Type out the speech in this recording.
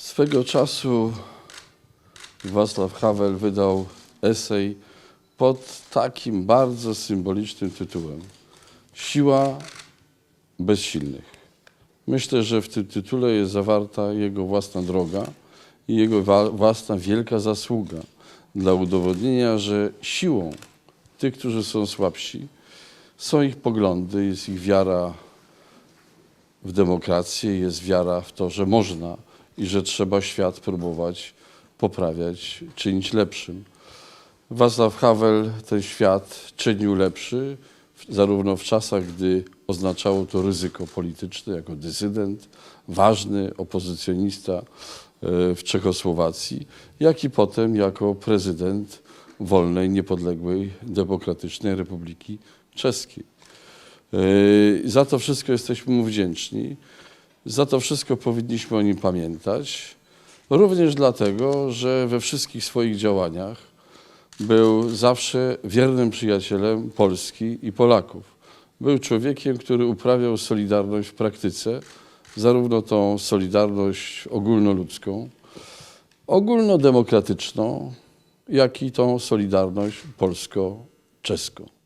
Swego czasu Václav Havel wydał esej pod takim bardzo symbolicznym tytułem Siła bezsilnych. Myślę, że w tym tytule jest zawarta jego własna droga i jego własna wielka zasługa dla udowodnienia, że siłą tych, którzy są słabsi, są ich poglądy, jest ich wiara w demokrację, jest wiara w to, że można i że trzeba świat próbować poprawiać, czynić lepszym. Václav Havel ten świat czynił lepszy, zarówno w czasach, gdy oznaczało to ryzyko polityczne, jako dysydent, ważny opozycjonista e, w Czechosłowacji, jak i potem jako prezydent wolnej, niepodległej, demokratycznej Republiki Czeskiej. Yy, Za to wszystko jesteśmy mu wdzięczni. Za to wszystko powinniśmy o nim pamiętać. Również dlatego, że we wszystkich swoich działaniach był zawsze wiernym przyjacielem Polski i Polaków. Był człowiekiem, który uprawiał solidarność w praktyce, zarówno tą solidarność ogólnoludzką, ogólnodemokratyczną, jak i tą solidarność polsko-czeską.